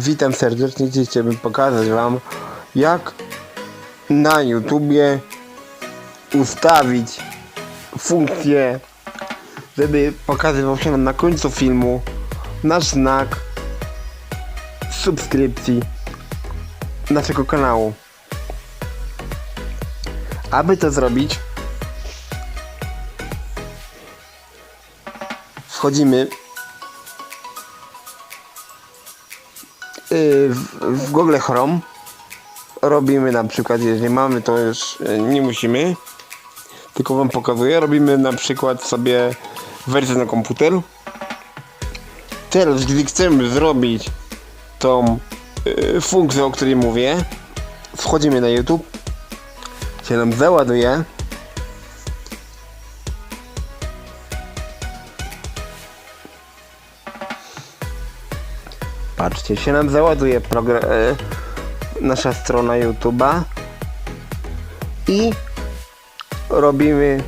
Witam serdecznie, Dziś chciałbym pokazać Wam jak na YouTubie ustawić funkcję, żeby pokazywał się nam na końcu filmu nasz znak subskrypcji naszego kanału. Aby to zrobić, wchodzimy w, w Google Chrome. Robimy na przykład, jeżeli mamy, to już y, nie musimy. Tylko wam pokazuję. Robimy na przykład sobie wersję na komputer. Teraz, gdy chcemy zrobić tą y, funkcję, o której mówię, wchodzimy na YouTube. Się nam załaduje. Patrzcie, się nam załaduje e, nasza strona YouTube'a i robimy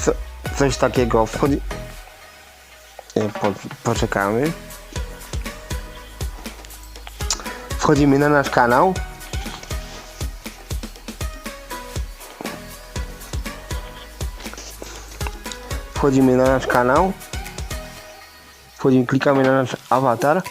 co, coś takiego. Wchodzi... Po, poczekamy. Wchodzimy na nasz kanał. Wchodzimy na nasz kanał. Wchodzimy, klikamy na nasz awatar.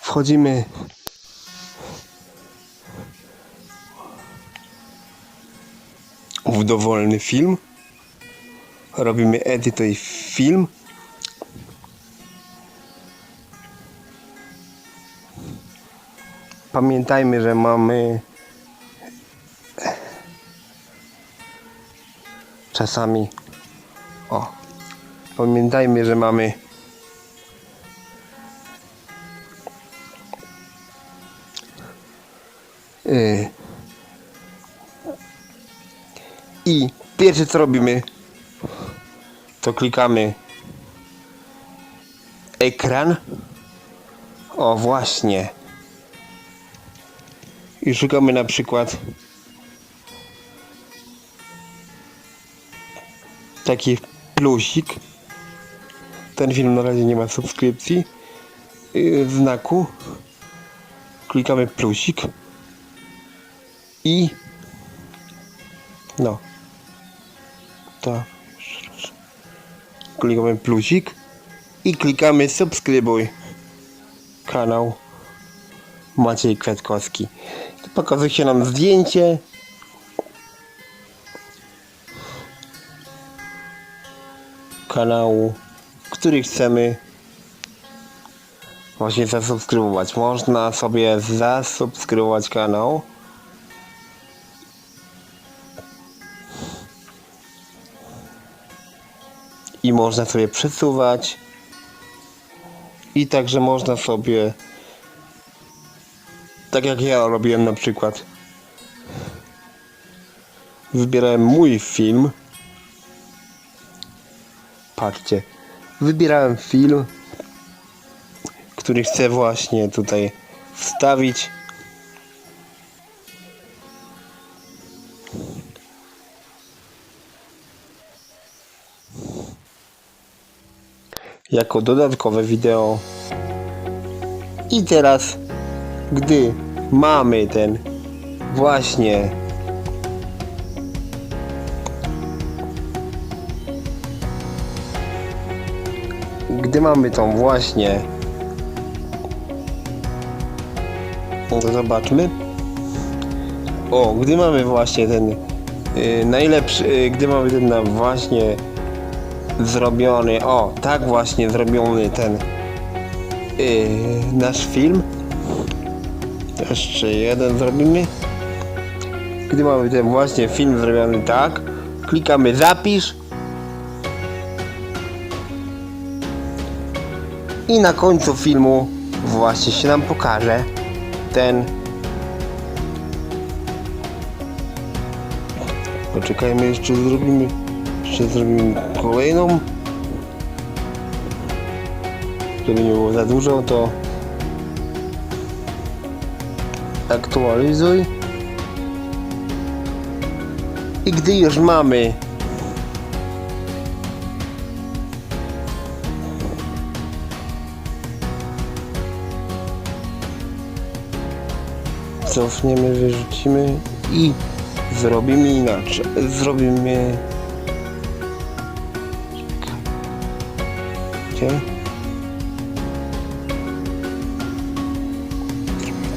Wchodzimy w dowolny film. Robimy edytuj film. Pamiętajmy, że mamy czasami o pamiętajmy, że mamy yy, i pierwsze co robimy to klikamy ekran. O właśnie i szukamy na przykład taki plusik. Ten film na razie nie ma subskrypcji yy, znaku. Klikamy plusik i no. To klikamy plusik i klikamy subskrybuj. Kanał Maciej Kwiatkowski. Pokazuje się nam zdjęcie. Kanału, który chcemy właśnie zasubskrybować. Można sobie zasubskrybować kanał. I można sobie przesuwać. I także można sobie tak jak ja robiłem na przykład. Wybierałem mój film. Patrzcie. Wybierałem film, który chcę właśnie tutaj wstawić. Jako dodatkowe wideo. I teraz gdy mamy ten właśnie gdy mamy tą właśnie to zobaczmy. O, gdy mamy właśnie ten yy, najlepszy, yy, gdy mamy ten na właśnie zrobiony, o, tak właśnie zrobiony ten yy, nasz film jeszcze jeden zrobimy. Gdy mamy ten właśnie film zrobiony tak, klikamy zapisz. I na końcu filmu właśnie się nam pokaże ten Poczekajmy jeszcze zrobimy jeszcze zrobimy kolejną żeby nie było za dużo, to aktualizuj. I gdy już mamy cofniemy, wyrzucimy i zrobimy inaczej. Zrobimy Gdzie?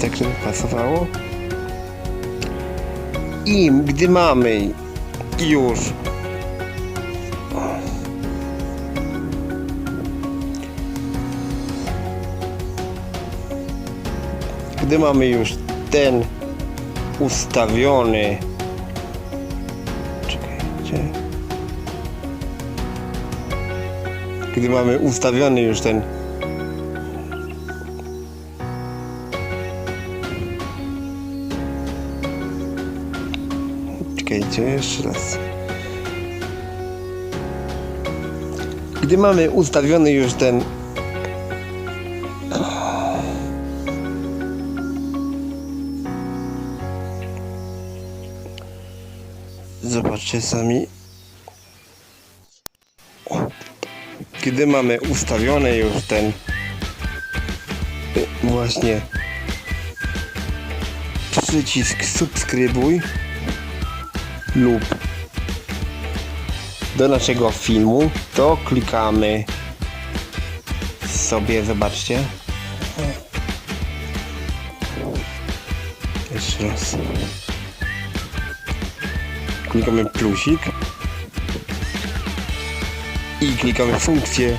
Tak, żeby pasowało. I gdy mamy już gdy mamy już ten ustawiony czekajcie gdy mamy ustawiony już ten czekajcie jeszcze raz. Gdy mamy ustawiony już ten zobaczcie sami. Kiedy mamy ustawiony już ten właśnie. Przycisk subskrybuj lub do naszego filmu, to klikamy sobie, zobaczcie. Jeszcze raz. Klikamy plusik i klikamy funkcję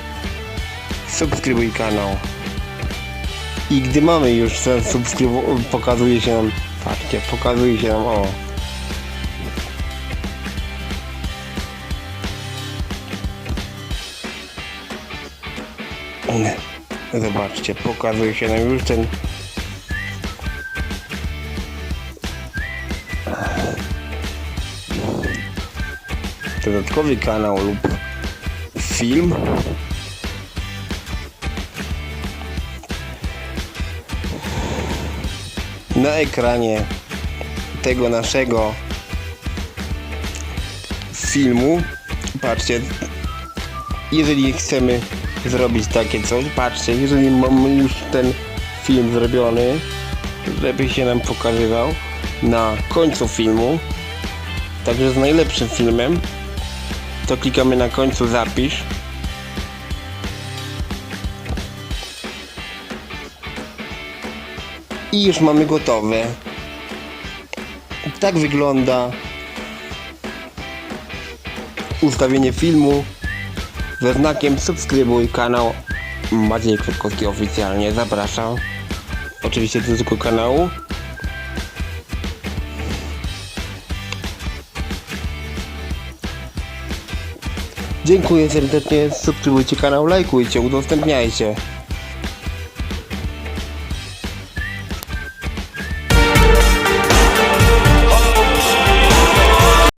subskrybuj kanał. I gdy mamy już ten subskrybu, pokazuje się nam, patrzcie, pokazuje się nam, o, Zobaczcie, pokazuje się nam już ten dodatkowy kanał lub film. Na ekranie tego naszego filmu. Patrzcie jeżeli chcemy zrobić takie coś, patrzcie, jeżeli mamy już ten film zrobiony, żeby się nam pokazywał na końcu filmu, także z najlepszym filmem, to klikamy na końcu zapisz. I już mamy gotowe. Tak wygląda ustawienie filmu ze znakiem subskrybuj kanał. Maciej Kwiatkowski oficjalnie zapraszam. Oczywiście do tego kanału. Dziękuję serdecznie, subskrybujcie kanał, lajkujcie, udostępniajcie